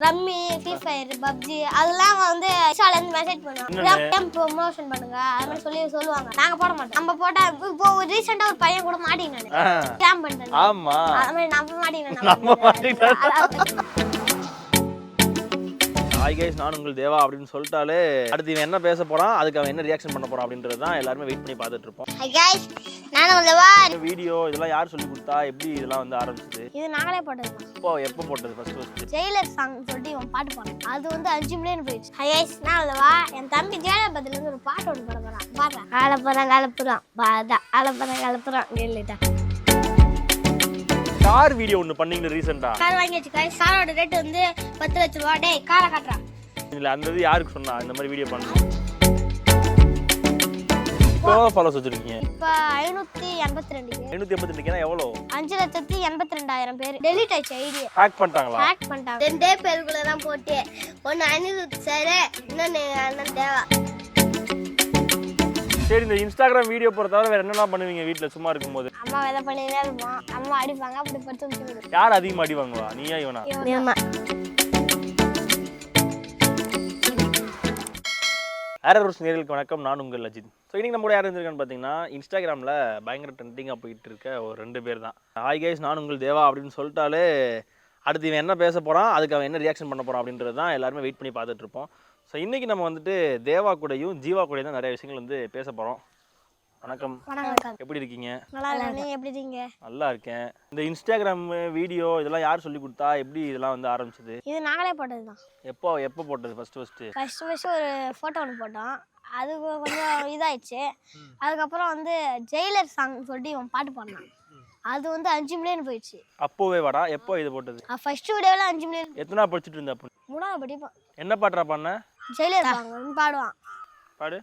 Rummy free fire PUBG அதெல்லாம் வந்து இன்ஸ்டால இருந்து மெசேஜ் பண்ணுவாங்க. ப்ரொமோஷன் பண்ணுங்க? அது மாதிரி சொல்லி சொல்லுவாங்க. நாங்க போட மாட்டோம். நம்ம போட்டா இப்போ ரீசெண்டா ஒரு பையன் கூட மாட்டினானு ஆ, ஸ்கேம் பண்றது ஆமா. அது மாதிரி நம்ம மாட்டினோம் நம்ம மாட்டிக்கிட்டோம். ஹாய் கைஸ் நான் உங்கள் தேவா அப்படின்னு சொல்லிட்டாலே அடுத்து இவன் என்ன பேச போறான் அதுக்கு அவன் என்ன ரியாக்ஷன் பண்ண போறான் அப்படின்றது தான் எல்லாருமே வெயிட் பண்ணி பார்த்துட்டு இருப்போம். கைஸ் வீடியோ இதெல்லாம் யார் சொல்லி கொடுத்தா எப்படி இதெல்லாம் வந்து ஆரம்பிச்சது? இது நாங்களே போட்டது இப்போ எப்போ போட்டது ஃபர்ஸ்ட் ஃபர்ஸ்ட் ஜெயிலர் சாங் சொல்லிட்டு இவன் பாட்டு பாடுறான். அது வந்து அஞ்சு மில்லியன் போயிடுச்சு ஹையஸ் நான் உள்ளவா என் தம்பி ஜெயலலிதத்துல இருந்து ஒரு பாட்டு ஒன்று பாட போறான். பாடுறான். அலப்புறான் கலப்புறான் பாதா அலப்புறான் கலப்புறான் கேள்விட்டா கார் வீடியோ ஒன்று பண்ணீங்க ரீசெண்டா கார் வாங்கியாச்சு கைஸ் காரோட ரேட் வந்து பத்து லட்ச ரூபா. டேய் காரை காட்டுறான் இதுல அந்த இது யாருக்கு சொன்னா? இந்த மாதிரி வீடியோ பண்ணணும் இப்போ ஃபாலோஸ் வச்சிருக்கீங்க? இப்போ ஐநூத்தி எண்பத்தி ரெண்டுக்கு ஐநூத்தி எண்பத்தி ரெண்டுக்குனா எவ்வளோ? அஞ்சு லட்சத்தி எண்பத்தி ரெண்டாயிரம் பேர். டெலிட் ஆயிடுச்சு ஐடியா. ஹேக் பண்ணிட்டாங்களா? ஹேக் பண்ணிட்டாங்க. ரெண்டே பேருக்குள்ள தான் போட்டு. ஒன்னு அனிருத் சார் அண்ணன் தேவா. சரி இந்த இன்ஸ்டாகிராம் வீடியோ தவிர வேற என்னெல்லாம் பண்ணுவீங்க வீட்ல? சும்மா இருக்கும்போது. அம்மா விதை பண்ணினே இருப்போம் அம்மா அடிப்பாங்க அப்படி படுத்து யார் அதிகமாக அடி வாங்குவா? நீயா இவனா? ஆரோஸ் நேர்களுக்கு வணக்கம். நான் உங்கள் அஜித். ஸோ இன்னைக்கு நம்ம கூட யார் இருந்திருக்கான்னு பார்த்தீங்கன்னா இன்ஸ்டாகிராமில் பயங்கர ட்ரெண்டிங்காக போயிட்டு இருக்க ஒரு ரெண்டு பேர் தான். ஹாய் கைஸ் நான் உங்கள் தேவா அப்படின்னு சொல்லிட்டாலே அடுத்து இவன் என்ன பேச போகிறான் அதுக்கு அவன் என்ன ரியாக்ஷன் பண்ண போகிறான் அப்படின்றது தான் எல்லாருமே வெயிட் பண்ணி பார்த்துட்டு இருப்போம். ஸோ இன்றைக்கி நம்ம வந்துட்டு தேவா கூடயும் ஜீவா கூடயும் தான் நிறைய விஷயங்கள் வந்து பேச போகிறோம் வணக்கம். வணக்கம். எப்படி இருக்கீங்க? நல்லா இருக்கேன் நீங்க எப்படி இருக்கீங்க? நல்லா இருக்கேன். இந்த இன்ஸ்டாகிராம் வீடியோ இதெல்லாம் யார் சொல்லி கொடுத்தா எப்படி இதெல்லாம் வந்து ஆரம்பிச்சது? இது நாங்களே போட்டது தான் எப்போ எப்போ போட்டது ஃபர்ஸ்ட் ஃபர்ஸ்ட் ஃபர்ஸ்ட் ஃபர்ஸ்ட் ஒரு ஃபோட்டோ ஒன்று போட்டோம். அது கொஞ்சம் இதாயிடுச்சு. அதுக்கப்புறம் வந்து ஜெயிலர் சாங் சொல்லிட்டு இவன் பாட்டு பாடினான். அது வந்து அஞ்சு மில்லியன் போயிடுச்சு. அப்போவே வாடா. எப்போ இது போட்டது? ஃபர்ஸ்ட் வீடியோவில் அஞ்சு மில்லியன். எத்தனை படிச்சுட்டு இருந்த அப்போ? மூணாவது படிப்பான் என்ன பாட்டுறா பண்ண ஜெயிலர் பாடுவான். பாடு.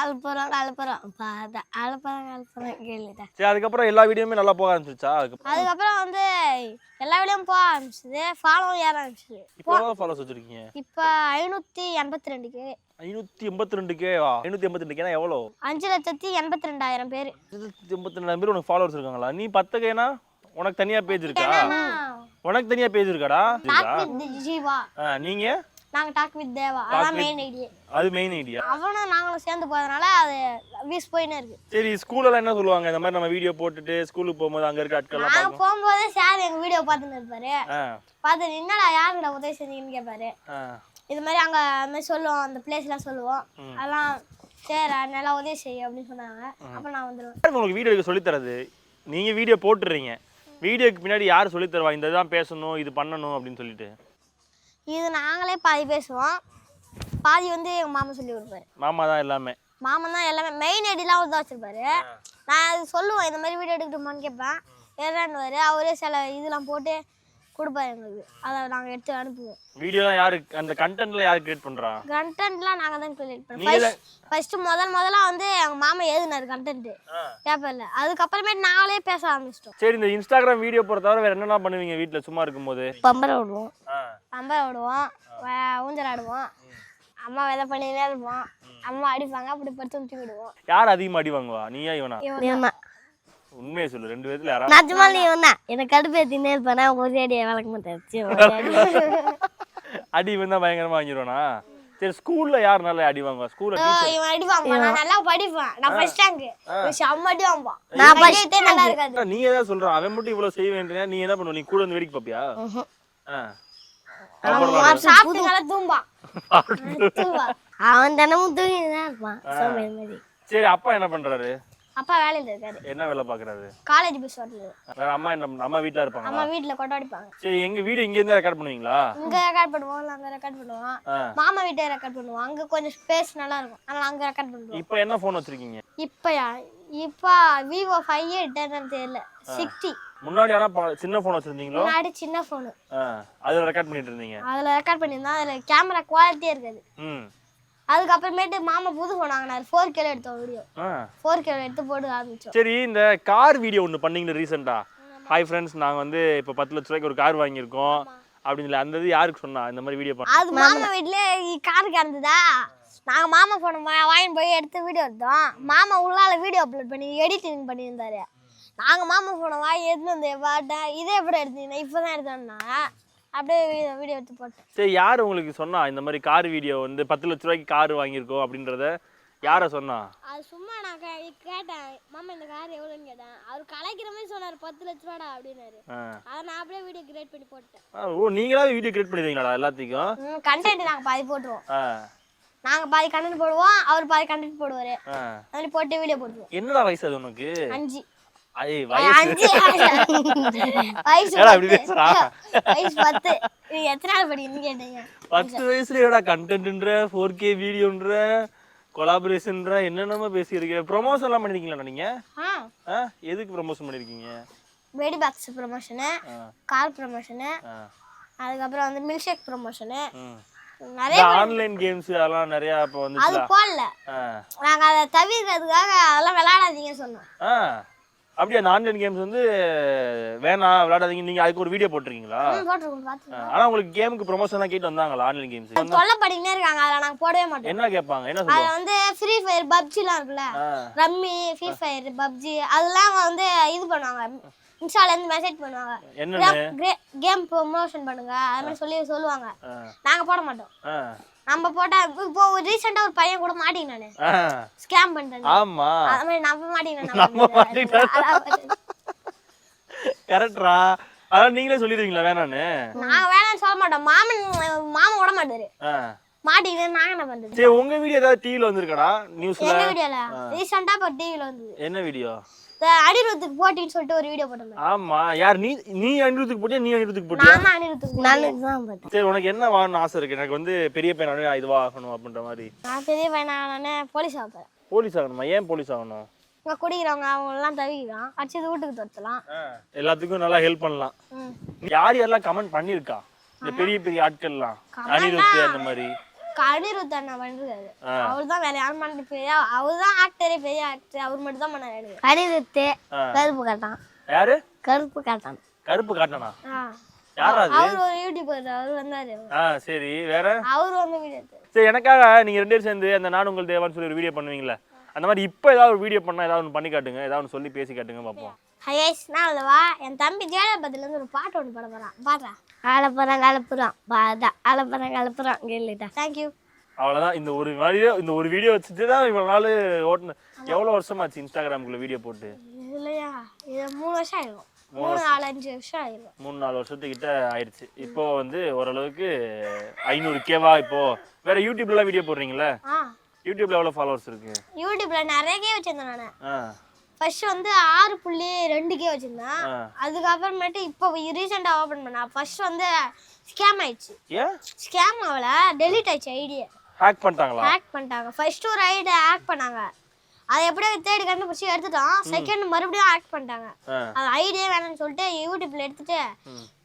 அழுப்புறோம் அழுப்புறோம் பாதா அழுப்புறோம் அழுப்புறோம் கேள்விட்டேன் சரி அதுக்கப்புறம் எல்லா வீடியோமே நல்லா போக ஆரம்பிச்சிருச்சா? அதுக்கப்புறம். அதுக்கப்புறம் வந்து எல்லா வீடியோவும் போக ஆரம்பிச்சது. ஃபாலோ ஏற ஆரம்பிச்சது. இப்போ ஃபாலோஸ் வச்சிருக்கீங்க? இப்போ ஐநூற்றி எண்பத்தி ரெண்டுக்கு ஐநூற்றி எண்பத்தி ரெண்டுக்கே வா. ஐநூற்றி எண்பத்தி ரெண்டுக்கேனா எவ்வளோ? அஞ்சு லட்சத்தி எண்பத்தி ரெண்டாயிரம் பேர். ஐநூற்றி எண்பத்தி ரெண்டாயிரம் பேர் உனக்கு ஃபாலோவர்ஸ் இருக்காங்களா நீ பத்துக்கேனா உனக்கு தனியாக பேஜ் இருக்கா? உனக்கு தனியாக பேஜ் இருக்காடா? ஜீவா ஆ நீங்கள் டாக் வித் தேவா. அதான் மெயின் ஐடியா அது மெயின் ஐடியா அவனும் நாங்களும் சேர்ந்து போகிறதுனால அது வீஸ் போயின்னு இருக்கு. சரி ஸ்கூல்லலாம் என்ன சொல்லுவாங்க? இந்த மாதிரி நம்ம வீடியோ போட்டுட்டு ஸ்கூலுக்கு போகும்போது அங்கே இருக்க ஆட்கள்லாம் நாங்கள் போகும்போதே சார் எங்கள் வீடியோ பார்த்துன்னு இருப்பாரு. ஆ. பார்த்துட்டு என்னடா யாருக்கிட்ட உதவி செஞ்சீங்கன்னு கேட்பாரு இது மாதிரி அங்கே அது மாதிரி சொல்லுவோம் அந்த பிளேஸ்லாம் சொல்லுவோம். அதெல்லாம் சரி நல்லா உதவி செய்ய அப்படின்னு சொன்னாங்க. அப்போ நான் வந்துடுவேன். உங்களுக்கு வீடியோ எடுக்க சொல்லித் தரது நீங்கள் வீடியோ போட்டுடுறீங்க வீடியோக்கு பின்னாடி யார் சொல்லித் தருவா? இந்த தான் பேசணும் இது பண்ணணும் அப்படின்னு சொல்லிட்டு. இது நாங்களே பாதி பேசுவோம். பாதி வந்து எங்கள் மாமா சொல்லி கொடுப்பாரு. மாமா தான் எல்லாமே. மாமன் தான் எல்லாமே. மெயின் ஐடிலாம் அவர் தான் வச்சிருப்பாரு. நான் அது சொல்லுவேன் இந்த மாதிரி வீடியோ எடுக்கட்டுமான்னு கேட்பேன். ஏறாண்டுவார் அவரே சில இதெல்லாம் போட்டு கொடுப்பாரு எங்களுக்கு அதை நாங்கள் எடுத்து அனுப்புவோம். வீடியோலாம் யாரு அந்த கண்டென்ட்ல யார் கிரியேட் பண்றா? கண்டென்ட்லாம் நாங்கள் தான் கிரியேட் தான்- ஃபர்ஸ்ட் முதல் முதல்ல வந்து எங்கள் மாமா எழுதினார் கண்டென்ட்டு பேப்பரில் அதுக்கப்புறமேட்டு நாங்களே பேச ஆரம்பிச்சிட்டோம். சரி இந்த இன்ஸ்டாகிராம் வீடியோ போற தவிர வேற என்னெல்லாம் பண்ணுவீங்க வீட்டில் சும்மா இருக்கும்போது? பம்பரை விடுவோம். ஆ. பம்பரை விடுவோம். ஊஞ்சல் ஆடுவோம். அம்மா விதை பண்ணினே இருப்போம். அம்மா அடிப்பாங்க அப்படி படுத்து விடுவோம் யார் அதிகமாக அடி வாங்குவா? நீயா இவனா? இவன் உண்மையை சொல்லு. ரெண்டு பேத்துல யாரா நிஜமாலே இவன் தான் எனக்கு கடுப்பேத்தினே இருப்பானா? ஒரு அடியை வளர்க்க மாட்டேன் அடி இவன் தான் பயங்கரமா வாங்கிடுவானா? சரி ஸ்கூல்ல யார் நல்லா அடி வாங்குவா? ஸ்கூல்ல இவன் அடிப்பான் நான் நல்லா படிப்பேன். நான் ஃபர்ஸ்ட் ரேங்க் செம்ம அடி வாம்பான் நான் படிச்சதே நல்லா இருக்காது. நீ ஏதாவது சொல்றான் அவன் மட்டும் இவ்வளவு செய்ய வேண்டிய நீ என்ன பண்ணுவ? நீ கூட வந்து வேடிக்கை பாப்பியா. அவன் சாப்பிட்டு நல்லா தூம்பான் தூம்பான் அவன் தினமும் தூங்கி தான் இருப்பான் சரி அப்பா என்ன பண்றாரு? அப்பா வேலையில இருக்காரு. என்ன வேலை பாக்குறாரு காலேஜ் பஸ் ஓட்டுறது. வேற அம்மா என்ன அம்மா வீட்ல இருப்பாங்க அம்மா வீட்டுல கொண்டாடிப்பாங்க சரி எங்க வீடு இங்க இருந்து ரெக்கார்ட் பண்ணுவீங்களா? இங்க ரெக்கார்ட் பண்ணுவோம் அங்க ரெக்கார்ட் பண்ணுவோம். மாமா வீட்டை ரெக்கார்ட் பண்ணுவோம். அங்க கொஞ்சம் ஸ்பேஸ் நல்லா இருக்கும். அதனால அங்க ரெக்கார்ட் பண்ணுவோம். இப்போ என்ன ஃபோன் வச்சிருக்கீங்க? இப்பயா? இப்ப விவோ ஃபைவ் என்னன்னு தெரியல. சிக்ஸ்டி முன்னாடி ஆனா சின்ன ஃபோன் வச்சிருந்தீங்களோ? முன்னாடி சின்ன ஃபோனு ஆ, அதுல ரெக்கார்ட் பண்ணிட்டு இருந்தீங்க. அதுல ரெக்கார்ட் பண்ணியிருந்தா அதுல கேமரா குவாலிட்டியா இருக்காது. ம். அதுக்கப்புறமேட்டு மாமா புது ஃபோன் வாங்கினாரு. ஃபோர் கேல எடுத்தோம் வீடியோ. ஃபோர் கேல எடுத்து போட்டு ஆரம்பிச்சோம் சரி இந்த கார் வீடியோ ஒன்று பண்ணீங்களே ரீசெண்டா ஹாய் ஃப்ரெண்ட்ஸ் நாங்கள் வந்து இப்போ பத்து லட்ச ரூபாய்க்கு ஒரு கார் வாங்கியிருக்கோம். அப்படின்னு சொல்லி அந்த இது யாருக்கு சொன்னா? இந்த மாதிரி வீடியோ பண்ண. அது மாமா வீட்ல கார் கிடந்ததா? நாங்க மாமா போன வாங்கிட்டு போய் எடுத்து வீடியோ எடுத்தோம். மாமா உள்ளால வீடியோ அப்லோட் பண்ணி எடிட்டிங் பண்ணியிருந்தாரு. நாங்க மாமா போன வாங்கி எடுத்து வந்து பாட்டேன் இதே எப்படி எடுத்தீங்கன்னா இப்பதான் எடுத்தோம்னா? அப்படியே வீடியோ எடுத்து போட்டேன். சரி யார் உங்களுக்கு சொன்னா இந்த மாதிரி கார் வீடியோ வந்து பத்து லட்ச ரூபாய்க்கு கார் வாங்கியிருக்கோம் அப்படின்றத? யாரை சொன்னா? அது சும்மா நான் கேட்டேன். மாமா இந்த கார் எவ்வளோன்னு கேட்டேன். அவர் கலைக்கிற மாதிரி சொன்னார் பத்து லட்ச ரூபாடா அப்படின்னாரு. அதை நான் அப்படியே வீடியோ கிரியேட் பண்ணி போட்டேன் ஓ நீங்களாவே வீடியோ கிரியேட் பண்ணிடுவீங்களாடா எல்லாத்துக்கும் கண்டென்ட் நாங்கள் பாதி போட்டுருவோம். ஆ. நாங்கள் பாதி கண்டென்ட் போடுவோம் அவர் பாதி கண்டென்ட் போடுவார். அது போட்டு வீடியோ போட்டுருவோம். என்னடா வயசு அது உனக்கு? அஞ்சு. ஐ வயசு. ஏடா இப்படி பத்து. பேசுறா? வயசு பத்து. நீங்க எத்தனை நாள் படிக்கணும்னு கேட்டீங்க. பத்து வயசுல என்னடா கண்டென்ட்ன்ற ஃபோர் கே வீடியோன்ற கொலாபரேஷன்ற என்னென்னமோ பேசியிருக்கீங்க ப்ரொமோஷன் எல்லாம் பண்ணிருக்கீங்களா நீங்க? எதுக்கு ப்ரொமோஷன் பண்ணிருக்கீங்க? வெடி பாக்ஸ் ப்ரொமோஷனு கார் ப்ரொமோஷனு அதுக்கப்புறம் வந்து மில்க் ஷேக் ப்ரொமோஷனு நிறைய ஆன்லைன் கேம்ஸ் அதெல்லாம் நிறைய இப்போ அது வந்துச்சுல போடல நாங்க அதை தவிர்க்கிறதுக்காக அதெல்லாம் விளையாடாதீங்கன்னு சொன்னோம். அப்படியே அந்த ஆன்லைன் கேம்ஸ் வந்து வேணாம் விளையாடாதீங்க. நீங்க அதுக்கு ஒரு வீடியோ போட்டிருக்கீங்களா? ஆனா உங்களுக்கு கேமுக்கு ப்ரொமோஷன் கேட்டு வந்தாங்களா ஆன்லைன் கேம்ஸ் தொல்லை பண்ணிக்கினே இருக்காங்க. அதில் நாங்கள் போடவே மாட்டோம். என்ன கேட்பாங்க? என்ன சொல்லுவாங்க? வந்து ஃப்ரீ ஃபயர் பப்ஜிலாம் இருக்குல்ல? ரம்மி ஃப்ரீ ஃபயர் பப்ஜி அதெல்லாம் வந்து இது பண்ணுவாங்க. இன்ஸ்டால இருந்து மெசேஜ் பண்ணுவாங்க. என்னன்னு? கேம் ப்ரொமோஷன் பண்ணுங்க. அது மாதிரி சொல்லி சொல்லுவாங்க. நாங்க போட மாட்டோம். நம்ம போட்டா இப்போ ரீசெண்டா ஒரு பையன் கூட மாட்டிங்க நானு ஆ. ஸ்கேம் பண்ணிட்டேன் ஆமா. அது நம்ம மாட்டிங்க நம்ம மாட்டிக்கிட்டோம். கரெக்டா அதான் நீங்களே சொல்லிடுவீங்களா வேணான்னு? நாங்க வேணாம்னு சொல்ல மாட்டோம். மாமன் மாமன் விட மாட்டாரு. மாட்டிக்கிட்டு நாங்க என்ன பண்றது? சரி உங்க வீடியோ ஏதாவது டிவில வந்திருக்கடா நியூஸ்ல எங்க வீடியோல? ரீசெண்டா இப்போ டிவில வந்தது. என்ன வீடியோ? அனிருத்துக்கு போட்டின்னு சொல்லிட்டு ஒரு வீடியோ போட்டிருந்தேன் ஆமா. யார் நீ நீ அனிருத்துக்கு போட்டியா நீ அனிருத்துக்கு போட்டியா? நான் அனிருத்துக்கு நானும் தான் போட்டேன். சரி உனக்கு என்ன வாங்கணும்னு ஆசை இருக்கு? எனக்கு வந்து பெரிய பையனாவே இதுவா ஆகணும் அப்படின்ற மாதிரி. நான் பெரிய பையனானே போலீஸ் ஆப்பேன் போலீஸ் ஆகணுமா? ஏன் போலீஸ் ஆகணும்? இங்க குடிக்கிறவங்க அவங்க எல்லாம் தவிக்கலாம் அடிச்சது வீட்டுக்கு துரத்தலாம். எல்லாத்துக்கும் நல்லா ஹெல்ப் பண்ணலாம். யார் யாரெல்லாம் கமெண்ட் பண்ணிருக்கா இந்த பெரிய பெரிய ஆட்கள்லாம்? அனிருத் அந்த மாதிரி. அனிருத் அண்ணா பண்ணிருக்காரு ஆ. அவர் தான் வேற யாரும் பண்ண பெரிய அவர் தான் ஆக்டரே பெரிய ஆக்டர் அவர் மட்டும் தான் பண்ணாரு அனிருத்து. கருப்பு காட்டான் யாரு? கருப்பு காட்டான் கருப்பு காட்டனா? அவர் ஒரு யூடியூபர் அவர் வந்தாரு. ஆ சரி வேற? அவர் வந்து வீடியோ சரி எனக்காக நீங்க ரெண்டு பேரும் சேர்ந்து அந்த நான் உங்கள் தேவான்னு சொல்லி ஒரு வீடியோ பண்ணுவீங்களா அந்த மாதிரி இப்போ ஏதாவது ஒரு வீடியோ பண்ணா ஏதாவது ஒன்று பண்ணி காட்டுங்க ஏதாவது ஒன்று சொல்லி பேசி காட்டுங்க பார்ப்போம். ஹையஸ் நான் அல்லவா என் தம்பி ஜெயலலிதத்துல இருந்து ஒரு பாட்டு ஒன்று பாட போறான். பாடுறேன் ஆலப்புறம் கலப்புறம் பாதா ஆலப்புறம் கலப்புறம் கேளுடா. தேங்க்யூ அவ்வளோதான் இந்த ஒரு வீடியோ இந்த ஒரு வீடியோ வச்சுட்டு தான் இவ்வளோ நாள் ஓட்டுன. எவ்வளோ வருஷமாச்சு இன்ஸ்டாகிராமுக்குள்ள வீடியோ போட்டு? இல்லையா? இது மூணு வருஷம் ஆயிருக்கும் மூணு நாலு அஞ்சு வருஷம் ஆயிருக்கும் மூணு நாலு வருஷத்துக்கிட்ட ஆயிடுச்சு. இப்போ வந்து ஓரளவுக்கு ஐநூறு கேவா இப்போ வேற யூடியூப்ல வீடியோ போடுறீங்களா? யூடியூப்ல எவ்வளோ ஃபாலோவர்ஸ் இருக்கு? யூடியூப்ல நிறைய கே வச்சிருந்தேன் நான். ஆ. ஃபர்ஸ்ட் வந்து ஆறு புள்ளி ரெண்டு கே வச்சிருந்தேன். அதுக்கப்புறமேட்டு இப்போ ரீசெண்டாக ஓப்பன் பண்ணா ஃபர்ஸ்ட் வந்து ஸ்கேம் ஆயிடுச்சு. ஸ்கேம் ஆகல டெலீட் ஆயிடுச்சு ஐடியா ஹேக் பண்ணிட்டாங்களா? ஹேக் பண்ணிட்டாங்க. ஃபர்ஸ்ட் ஒரு ஐடியா ஹேக் பண்ணாங்க. அதை எப்படியோ தேடி கண்டுபிடிச்சி எடுத்துட்டோம். செகண்ட் மறுபடியும் ஹேக் பண்ணிட்டாங்க. அது ஐடியா வேணும்னு சொல்லிட்டு யூடியூப்ல எடுத்துட்டு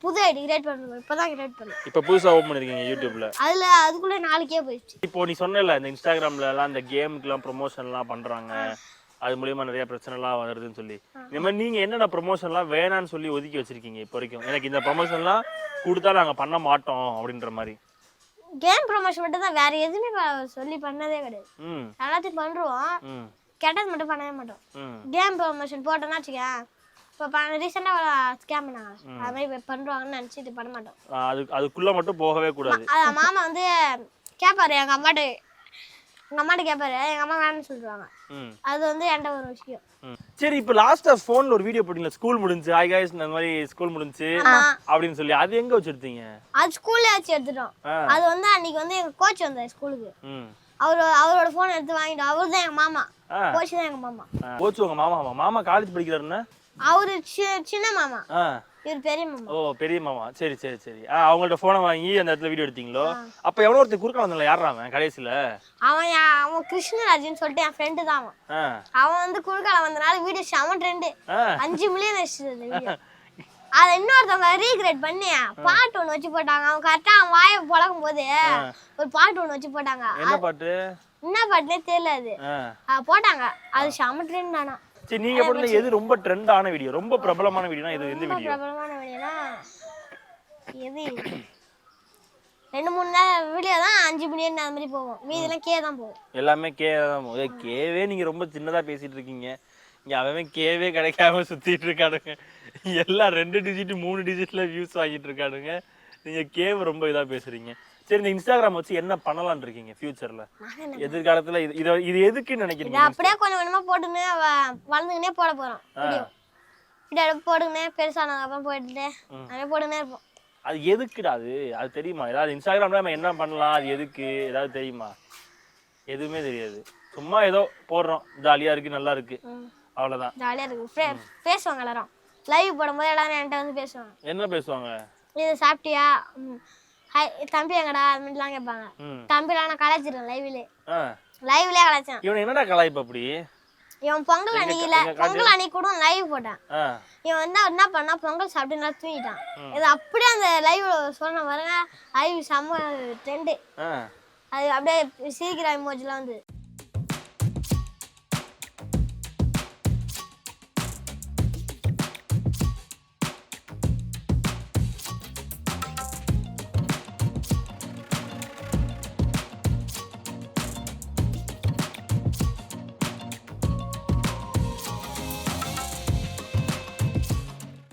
புது ஐடி கிரியேட் பண்ணுவோம் இப்போதான் கிரியேட் பண்ணேன். இப்போ புதுசாக ஓப்பன் பண்ணிருக்கீங்க யூடியூப்ல அதுல அதுக்குள்ள நாளைக்கே போயிடுச்சு. இப்போ நீ சொன்னல இந்த இன்ஸ்டாகிராம்ல எல்லாம் இந்த கேமுக்குலாம் ப்ரொமோஷன்லாம் பண்றாங்க. அது மூலியமா நிறைய பிரச்சனைலாம் வருதுன்னு சொல்லி. இந்த மாதிரி நீங்க என்னென்ன ப்ரொமோஷன்லாம் வேணான்னு சொல்லி ஒதுக்கி வச்சிருக்கீங்க இப்போ வரைக்கும்? எனக்கு இந்த ப்ரொமோஷன்லாம் கொடுத்தா நாங்க பண்ண மாட்டோம் அப்படின்ற மாதிரி. கேம் ப்ரொமோஷன் மட்டும் தான் வேற எதுவுமே ப- சொல்லி பண்ணதே கிடையாது. ம். எல்லாத்தையும் பண்றோம் ம். கெட்டது மட்டும் பண்ணவே மாட்டோம். ம். கேம் ப்ரொமோஷன் போட்டோம்னா வச்சுக்கேன் இப்போ ரீசெண்டாக ஸ்கேம் பண்ணாங்க அது மாதிரி இப்ப பண்ணுவாங்கன்னு நினச்சிட்டு பண்ண மாட்டோம். ஆ, அது அதுக்குள்ள மட்டும் போகவே கூடாது. அதான் மாமா வந்து கேட்பாரு எங்கள் அம்மாட்ட எங்கள் அம்மாட்ட கேட்பாரு எங்கள் அம்மா வேணும்னு சொல்லிடுவாங்க ம். அது வந்து என்கிட்ட ஒரு விஷயம். சரி இப்போ லாஸ்டா ஃபோன்ல ஒரு வீடியோ போட்டீங்களா? ஸ்கூல் முடிஞ்சு ஹாய் காய்ஸ் இந்த மாதிரி ஸ்கூல் முடிஞ்சு அப்படின்னு சொல்லி. அது எங்க வச்சிருந்தீங்க அது ஸ்கூல்ல வச்சு எடுத்துட்டோம். அது வந்து அன்னைக்கு வந்து எங்கள் கோச் வந்தார் ஸ்கூலுக்கு அவர் அவரோட ஃபோன் எடுத்து வாங்கிட்டு அவர் தான் எங்கள் மாமா. கோச் தான் எங்கள் மாமா. போச்சு உங்க மாமா மாமா காலேஜ் படிக்கிறாருன்னா? அவரு சின்ன மாமா. இவர் பெரிய மாமா. ஓ பெரிய மாமா. சரி சரி சரி. ஆ அவங்கள்ட்ட போனை வாங்கி அந்த இடத்துல வீடியோ எடுத்தீங்களோ? அப்ப எவ்வளோ ஒருத்தர் குறுக்க வந்தால யாரா அவன் கடைசியில? அவன் என்- அவன் கிருஷ்ணராஜ்னு சொல்லிட்டு என் ஃப்ரெண்டு தான் அவன். ஆ. அவன் வந்து குறுக்கால வந்தனால வீடியோ செவன் ட்ரெண்டு ஆ. அஞ்சு மில்லியன் வீடியோ அதை இன்னொருத்தவங்க ரீக்ரியேட் பண்ணி. பாட்டு ஒன்று வச்சு போட்டாங்க. அவன் கரெக்டாக அவன் வாயை பழகும் போது ஒரு பாட்டு ஒன்று வச்சு போட்டாங்க. என்ன பாட்டு? என்ன பாட்டுனே தெரியல அது. ஆ. போட்டாங்க. அது செம ட்ரெண்ட் தானா சரி நீங்க பண்ணல எது ரொம்ப ட்ரெண்ட் ஆன வீடியோ ரொம்ப பிரபலமான வீடியோனா இது எந்த வீடியோ பிரபலமான வீடியோனா எது? ரெண்டு மூணு வீடியோ தான் அஞ்சு மில்லியன் அந்த மாதிரி போகும். மீதிலாம் கே தான் போகும். எல்லாமே கே தான் ஏ, கேவே நீங்க ரொம்ப சின்னதா பேசிட்டு இருக்கீங்க. இங்க அவன் கேவே கிடைக்காம சுத்திட்டு இருக்கானுங்க. எல்லாம் ரெண்டு டிஜிட் மூணு டிஜிட்ல வியூஸ் வாங்கிட்டு இருக்கானுங்க. நீங்க கேவ் ரொம்ப இதா பேசுறீங்க. சரி இந்த இன்ஸ்டாகிராம் வச்சு என்ன பண்ணலாம்னு இருக்கீங்க ஃபியூச்சர்ல எதிர்காலத்துல இது இத- இது எதுக்குன்னு நினைக்கிறீங்க அப்படியே கொஞ்சம் கொஞ்சமா போட்டுன்னு வ- வளர்ந்துக்கினே போட போறோம். வீடியோ. வீடியோ போட்டுக்கினே பெருசானதுக்கு அப்புறம் போயிட்டு அப்படியே போட்டுக்கினே இருப்போம். அது எதுக்குடா அது? அது தெரியுமா? ஏதாவது இன்ஸ்டாகிராம்ல நம்ம என்ன பண்ணலாம்? அது எதுக்கு? ஏதாவது தெரியுமா? எதுவுமே தெரியாது. சும்மா ஏதோ போடுறோம். ஜாலியா இருக்கு நல்லா இருக்கு. அவ்வளவுதான். ஜாலியா இருக்கு. பேசுவாங்க எல்லாரும். லைவ் போடும்போது எல்லாரும் என்கிட்ட வந்து பேசுவாங்க. என்ன பேசுவாங்க? இது சாப்பிட்டியா? ம். தம்பி எங்கடா? அது மாதிரிலாம் கேட்பாங்க. தம்பிலாம் நான் கலாய்ச்சிருவேன் லைவ்லே ஆ. லைவ்லே கலாய்ச்சேன். இவன் என்னடா கலாய்ப்பு அப்படி? இவன் பொங்கல் அன்னைக்குல பொங்கல் அன்னைக்கு கூட லைவ் போட்டான். இவன் வந்து என்ன பண்ணா பொங்கல் சாப்பிட்டு நல்லா தூங்கிட்டான். இது அப்படியே அந்த லைவ் சொன்ன பாருங்க. லைவ் செம்ம ட்ரெண்டு அது அப்படியே சிரிக்கிற இமோஜிலாம் வந்து